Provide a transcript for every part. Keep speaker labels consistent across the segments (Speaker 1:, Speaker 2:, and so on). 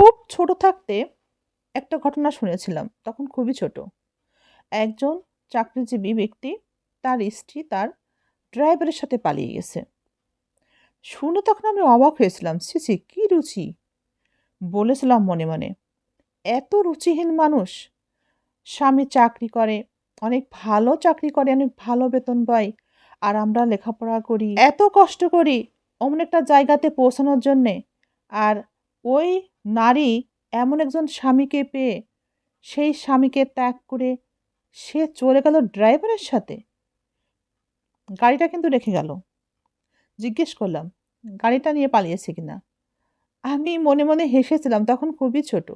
Speaker 1: খুব ছোট থাকতে একটা ঘটনা শুনেছিলাম, তখন খুবই ছোট। একজন চাকরিজীবী ব্যক্তি তার স্ত্রী তার ড্রাইভারের সাথে পালিয়ে গেছে। শুনে তখন আমি অবাক হয়েছিলাম সিসি কি রুচি? বলেছিলাম মনে মনে, এত রুচিহীন মানুষ, স্বামী চাকরি করে, অনেক ভালো চাকরি করে, অনেক ভালো বেতন পাই আর আমরা লেখাপড়া করি, এত কষ্ট করি, অমন একটা জায়গাতে পৌঁছানোর জন্যে, আর ওই নারী এমন একজন স্বামীকে পেয়ে, সেই স্বামীকে ত্যাগ করে সে চলে গেল ড্রাইভারের সাথে। গাড়িটা কিন্তু রেখে গেল। জিজ্ঞেস করলাম, গাড়িটা নিয়ে পালিয়েছে কিনা? আমি মনে মনে হেসেছিলাম, তখন খুবই ছোট।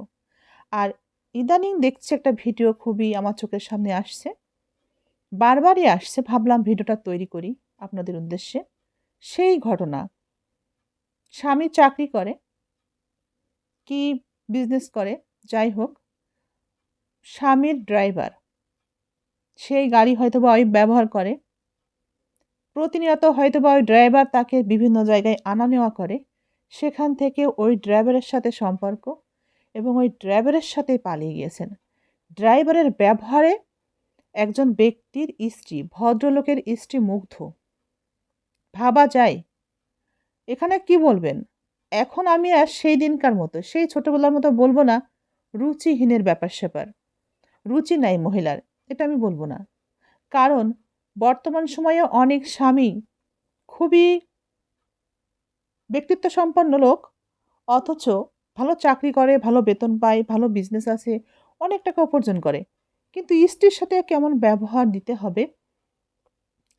Speaker 1: আর ইদানিং দেখছি একটা ভিডিও খুবই আমার চোখের সামনে আসছে। বারবারই আসছে, ভাবলাম ভিডিওটা তৈরি করি আপনাদের উদ্দেশ্যে। সেই ঘটনা। স্বামী চাকরি করে কি বিজনেস করে? যাই হোক স্বামীর ড্রাইভার সেই গাড়ি হয়তো বা ওই ব্যবহার করে। প্রতিনিয়ত হয়তো বা ওই ড্রাইভার তাকে বিভিন্ন জায়গায় আনা নেওয়া করে। সেখান থেকে ওই ড্রাইভারের সাথে সম্পর্ক এবং ওই ড্রাইভারের সাথে পালিয়ে গিয়েছেন। ড্রাইভারের ব্যবহারে একজন ব্যক্তির স্ত্রী, ভদ্রলোকের স্ত্রী মুগ্ধ। ভাবা যায়। এখানে কি বলবেন? এখন আমি আর সেই দিনকার মতো, সেই ছোটোবেলার মতো বলব না, রুচিহীনের ব্যাপার স্যাপার। রুচি নাই মহিলার, এটা আমি বলব না। কারণ বর্তমান সময়ে অনেক স্বামী খুবই ব্যক্তিত্ব সম্পন্ন লোক, অথচ ভালো চাকরি করে, ভালো বেতন পায়, ভালো বিজনেস আছে, অনেক টাকা উপার্জন করে। কিন্তু স্ত্রীর সাথে কেমন ব্যবহার দিতে হবে?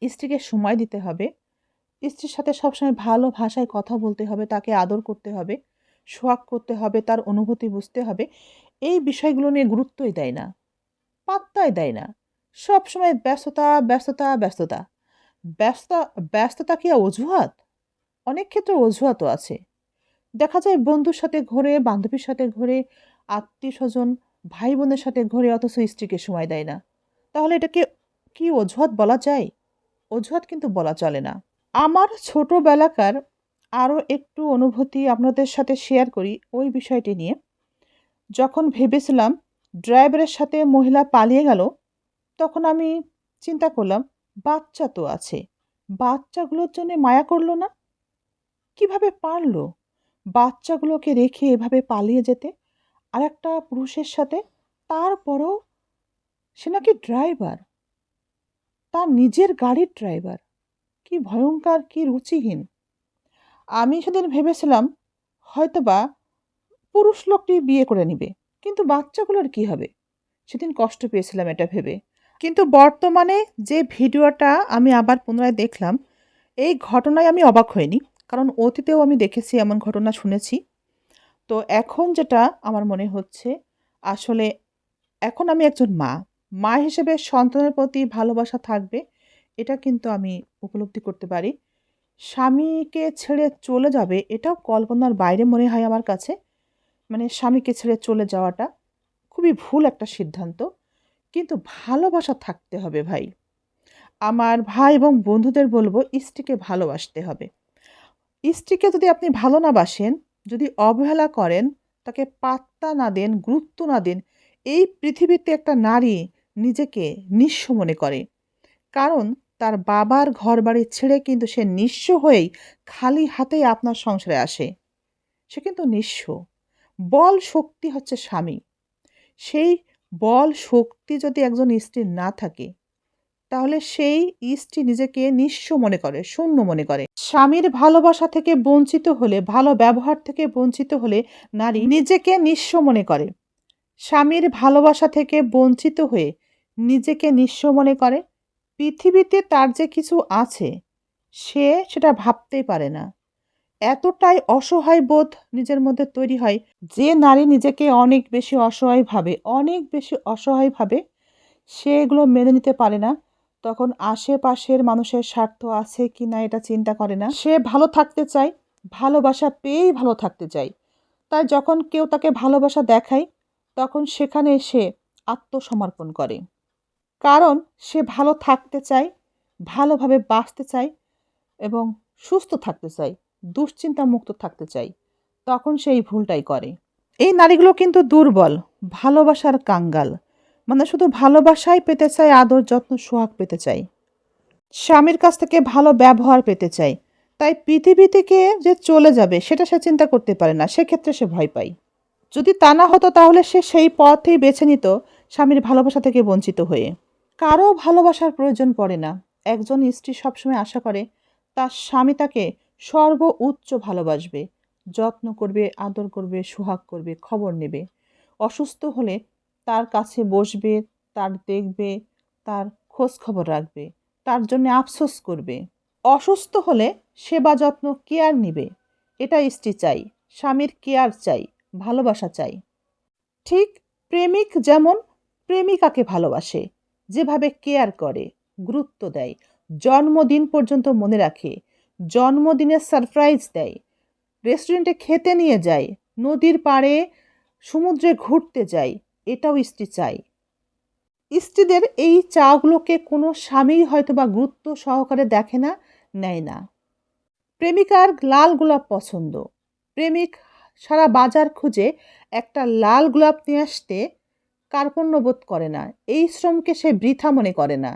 Speaker 1: স্ত্রীকে সময় দিতে হবে স্ত্রীর সাথে সবসময় ভালো ভাষায় কথা বলতে হবে, তাকে আদর করতে হবে সোহাগ করতে হবে, তার অনুভূতি বুঝতে হবে, এই বিষয়গুলো নিয়ে গুরুত্বই দেয় না, পাত্তাই দেয় না। সবসময় ব্যস্ততা ব্যস্ততা ব্যস্ততা। ব্যস্ততা ব্যস্ততা কি অজুহাত? অনেক ক্ষেত্রে অজুহাতও আছে। দেখা যায় বন্ধুর সাথে ঘোরে, বান্ধবীর সাথে ঘোরে আত্মীয় স্বজন ভাই বোনের সাথে ঘোরে, অথচ স্ত্রীকে সময় দেয় না। তাহলে এটাকে কি অজুহাত বলা যায়? অজুহাত কিন্তু বলা চলে না। আমার ছোটোবেলাকার আরও একটু অনুভূতি আপনাদের সাথে শেয়ার করি ওই বিষয়টি নিয়ে। যখন ভেবেছিলাম ড্রাইভারের সাথে মহিলা পালিয়ে গেল, তখন আমি চিন্তা করলাম, বাচ্চা তো আছে, বাচ্চাগুলোর জন্য মায়া করল না? কীভাবে পারল? বাচ্চাগুলোকে রেখে এভাবে পালিয়ে যেতে? আর একটা পুরুষের সাথে, তারপরও সে নাকি ড্রাইভার তার নিজের গাড়ির ড্রাইভার কি ভয়ঙ্কর, কি রুচিহীন। আমি সেদিন ভেবেছিলাম, হয়তোবা পুরুষ লোকটি বিয়ে করে নিবে, কিন্তু বাচ্চাগুলোর কি হবে? সেদিন কষ্ট পেয়েছিলাম এটা ভেবে। কিন্তু বর্তমানে যে ভিডিওটা আমি আবার পুনরায় দেখলাম, এই ঘটনায় আমি অবাক হইনি, কারণ অতীতেও আমি দেখেছি, এমন ঘটনা শুনেছি। তো এখন যেটা আমার মনে হচ্ছে, আসলে এখন আমি একজন মা। মা হিসেবে সন্তানের প্রতি ভালোবাসা থাকবে এটা কিন্তু আমি উপলব্ধি করতে পারি। স্বামীকে ছেড়ে চলে যাবে, এটাও কল্পনার বাইরে মনে হয় আমার কাছে। মানে স্বামীকে ছেড়ে চলে যাওয়াটা খুবই ভুল একটা সিদ্ধান্ত। কিন্তু ভালোবাসা থাকতে হবে ভাই। আমার ভাই এবং বন্ধুদের বলব, স্ত্রীকে ভালোবাসতে হবে। স্ত্রীকে যদি আপনি ভালো না বাসেন, যদি অবহেলা করেন, তাকে পাত্তা না দেন, গুরুত্ব না দেন, এই পৃথিবীতে একটা নারী নিজেকে নিঃস্ব মনে করে। কারণ তার বাবার ঘর বাড়ি ছেড়ে কিন্তু সে নিঃস্ব হয়েই খালি হাতেই আপনার সংসারে আসে। সে কিন্তু নিঃস্ব। বল শক্তি হচ্ছে স্বামী। সেই বল শক্তি যদি একজন স্ত্রীর না থাকে, তাহলে সেই স্ত্রী নিজেকে নিঃস্ব মনে করে, শূন্য মনে করে। স্বামীর ভালোবাসা থেকে বঞ্চিত হলে, ভালো ব্যবহার থেকে বঞ্চিত হলে নারী নিজেকে নিঃস্ব মনে করে। স্বামীর ভালোবাসা থেকে বঞ্চিত হয়ে নিজেকে নিঃস্ব মনে করে। পৃথিবীতে তার যে কিছু আছে, সে সেটা ভাবতেই পারে না। এতটাই অসহায় বোধ নিজের মধ্যে তৈরি হয় যে নারী নিজেকে অনেক বেশি অসহায় ভাবে, অনেক বেশি অসহায় ভাবে সে এগুলো মেনে নিতে পারে না। তখন আশেপাশের মানুষের স্বার্থ আছে কি না এটা চিন্তা করে না। সে ভালো থাকতে চায়, ভালোবাসা পেয়েই ভালো থাকতে চায়। তাই যখন কেউ তাকে ভালোবাসা দেখায়, তখন সেখানে সে আত্মসমর্পণ করে। কারণ সে ভালো থাকতে চায়, ভালোভাবে বাঁচতে চায় এবং সুস্থ থাকতে চায় দুশ্চিন্তা মুক্ত থাকতে চাই তখন সেই ভুলটাই করে। এই নারীগুলো কিন্তু দুর্বল, ভালোবাসার কাঙ্গাল। মানে শুধু ভালোবাসাই পেতে চায়, আদর যত্ন, সোহাগ পেতে চায়। স্বামীর কাছ থেকে ভালো ব্যবহার পেতে চায়। তাই পৃথিবী থেকে যে চলে যাবে, সেটা সে চিন্তা করতে পারে না, সেক্ষেত্রে সে ভয় পায়। যদি তা না হতো, তাহলে সে সেই পথেই বেছে নিত স্বামীর ভালোবাসা থেকে বঞ্চিত হয়ে। কারও ভালোবাসার প্রয়োজন পড়ে না। একজন স্ত্রী সবসময় আশা করে, তার স্বামী তাকে সর্ব উচ্চ ভালোবাসবে, যত্ন করবে, আদর করবে, সোহাগ করবে, খবর নেবে। অসুস্থ হলে তার কাছে বসবে, তার দেখবে, তার খোঁজ খবর রাখবে, তার জন্য আফসোস করবে। অসুস্থ হলে সেবা যত্ন, কেয়ার নিবে। এটা স্ত্রী চাই, স্বামীর কেয়ার চাই, ভালোবাসা চাই। ঠিক প্রেমিক যেমন প্রেমিকাকে ভালোবাসে যেভাবে কেয়ার করে, গুরুত্ব দেয়, জন্মদিন পর্যন্ত মনে রাখে, জন্মদিনের সারপ্রাইজ দেয় রেস্টুরেন্টে খেতে নিয়ে যায়, নদীর পাড়ে সমুদ্রে ঘুরতে যায়, এটাও স্ত্রী চাই স্ত্রীদের এই চাগুলোকে কোনো স্বামী হয়তো বা গুরুত্ব সহকারে দেখে না, নেয় না। প্রেমিকার লাল গোলাপ পছন্দ। প্রেমিক সারা বাজার খুঁজে একটা লাল গোলাপ নিয়ে আসতে কার্পণ্য বোধ করে না, এই শ্রমকে সে বৃথা মনে করে না।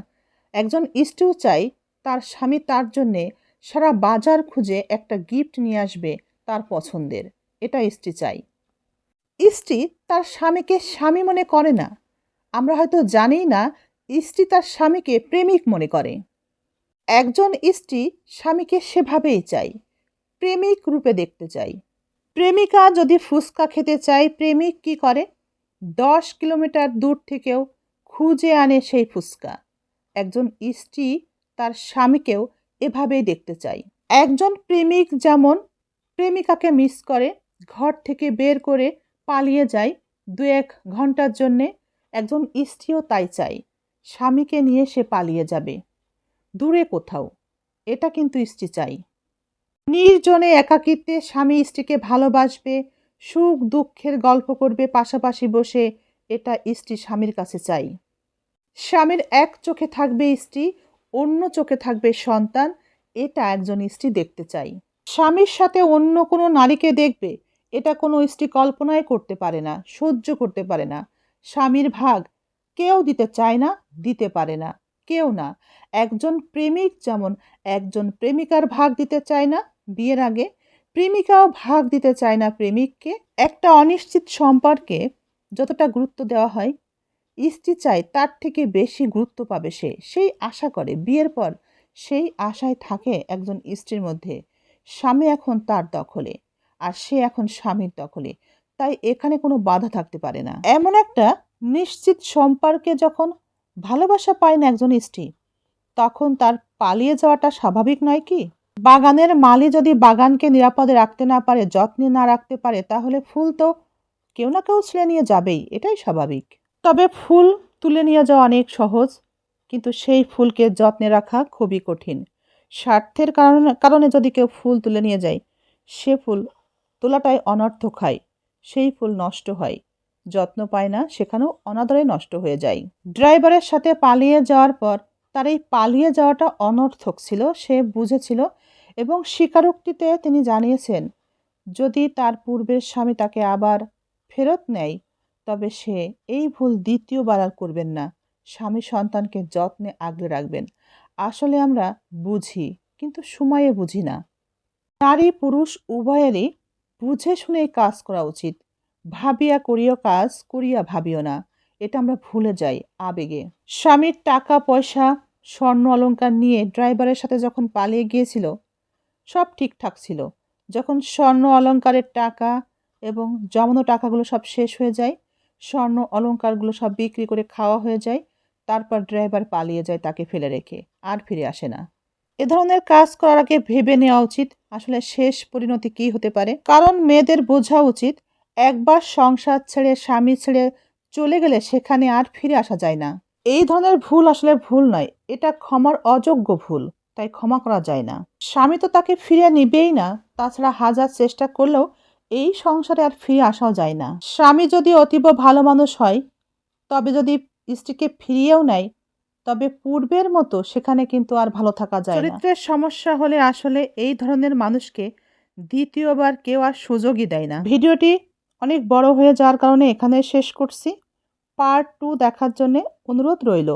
Speaker 1: একজন স্ত্রীও চাই তার স্বামী তার জন্যে সারা বাজার খুঁজে একটা গিফট নিয়ে আসবে তার পছন্দের, এটা স্ত্রী চাই স্ত্রী তার স্বামীকে স্বামী মনে করে না। আমরা হয়তো জানি না, স্ত্রী তার স্বামীকে প্রেমিক মনে করে। একজন স্ত্রী স্বামীকে সেভাবেই চাই প্রেমিক রূপে দেখতে চাই প্রেমিকা যদি ফুচকা খেতে চায়, প্রেমিক কি করে? দশ কিলোমিটার দূর থেকেও খুঁজে আনে সেই ফুচকা। একজন স্ত্রী তার স্বামীকেও এভাবেই দেখতে চাই একজন প্রেমিক যেমন প্রেমিকাকে মিস করে, ঘর থেকে বের করে পালিয়ে যায় দু এক ঘণ্টার জন্যে, একজন স্ত্রীও তাই চাই স্বামীকে নিয়ে সে পালিয়ে যাবে। দূরে কোথাও, এটা কিন্তু স্ত্রী চাই নির্জনে একাকিত্বে স্বামী স্ত্রীকে ভালোবাসবে সুখ দুঃখের গল্প করবে পাশাপাশি বসে, এটা স্ত্রী স্বামীর কাছে চাই। স্বামীর এক চোখে থাকবে স্ত্রী, অন্য চোখে থাকবে সন্তান, এটা একজন স্ত্রী দেখতে চাই। স্বামীর সাথে অন্য কোনো নারীকে দেখবে, এটা কোনো স্ত্রী কল্পনায় করতে পারে না, সহ্য করতে পারে না। স্বামীর ভাগ কেউ দিতে চায় না, দিতে পারে না, কেউ না। একজন প্রেমিক যেমন একজন প্রেমিকার ভাগ দিতে চায় না, বিয়ের আগে প্রেমিকাও ভাগ দিতে চায় না প্রেমিককে। একটা অনিশ্চিত সম্পর্কে যতটা গুরুত্ব দেওয়া হয়, স্ত্রী চায় তার থেকে বেশি গুরুত্ব পাবে সে। সেই আশা করে। বিয়ের পর সেই আশায় থাকে একজন স্ত্রীর মধ্যে। স্বামী এখন তার দখলে আর সে এখন স্বামীর দখলে। তাই এখানে কোনো বাধা থাকতে পারে না। এমন একটা নিশ্চিত সম্পর্কে যখন ভালোবাসা পায় না একজন স্ত্রী, তখন তার পালিয়ে যাওয়াটা স্বাভাবিক নয় কি? বাগানের মালি যদি বাগানকে নিরাপদে রাখতে না পারে, যত্নে না রাখতে পারে, তাহলে ফুল তো কেউ না কেউ ছিঁড়ে নিয়ে যাবেই, এটাই স্বাভাবিক। তবে ফুল তুলে নিয়ে যাওয়া অনেক সহজ, কিন্তু সেই ফুলকে যত্নে রাখা খুবই কঠিন। স্বার্থের কারণে কারণে যদি কেউ ফুল তুলে নিয়ে যায়, সে ফুল তোলাটাই অনর্থক হয় সেই ফুল নষ্ট হয়, যত্ন পায় না, সেখানেও অনাদরে নষ্ট হয়ে যায়। ড্রাইভারের সাথে পালিয়ে যাওয়ার পর তার এই পালিয়ে যাওয়াটা অনর্থক ছিল, সে বুঝেছিল এবং স্বীকারোক্তিতে তিনি জানিয়েছেন, যদি তার পূর্বের স্বামী তাকে আবার ফেরত নেয়, তবে সে এই ভুল দ্বিতীয়বার আর করবেন না। স্বামী সন্তানকে যত্নে আগলে রাখবেন। আসলে আমরা বুঝি, কিন্তু সময়ে বুঝি না। নারী পুরুষ উভয়েরই বুঝে শুনে কাজ করা উচিত। ভাবিয়া করিও কাজ, করিয়া ভাবিও না। এটা আমরা ভুলে যাই আবেগে। স্বামীর টাকা, পয়সা, স্বর্ণ অলংকার নিয়ে ড্রাইভারের সাথে যখন পালিয়ে গিয়েছিল, সব ঠিকঠাক ছিল। যখন স্বর্ণ অলংকারের টাকা এবং জমানো টাকাগুলো সব শেষ হয়ে যায়, স্বর্ণ অলংকারগুলো সব বিক্রি করে খাওয়া হয়ে যায়, তারপর ড্রাইভার পালিয়ে যায় তাকে ফেলে রেখে, আর ফিরে আসে না। এ ধরনের কাজ করার আগে ভেবে নেওয়া উচিত, আসলে শেষ পরিণতি কী হতে পারে। কারণ মেয়েদের বোঝা উচিত, একবার সংসার ছেড়ে, স্বামী ছেড়ে চলে গেলে সেখানে আর ফিরে আসা যায় না। এই ধরনের ভুল আসলে ভুল নয়। এটা ক্ষমার অযোগ্য ভুল তাই ক্ষমা করা যায় না। স্বামী তো তাকে ফিরে নিবেই না তাছাড়া হাজার চেষ্টা করলেও এই সংসারে আর ফিরে আসাও যায় না। স্বামী যদি অতীব ভালো মানুষ হয় তবে যদি স্ত্রীকে ফিরিয়েও নেয় তবে পূর্বের মতো সেখানে কিন্তু আর ভালো থাকা যায় না। চরিত্রের সমস্যা হলে আসলে এই ধরনের মানুষকে দ্বিতীয়বার কেউ আর সুযোগই দেয় না। ভিডিওটি অনেক বড় হয়ে যাওয়ার কারণে এখানে শেষ করছি। পার্ট টু দেখার জন্যে অনুরোধ রইল।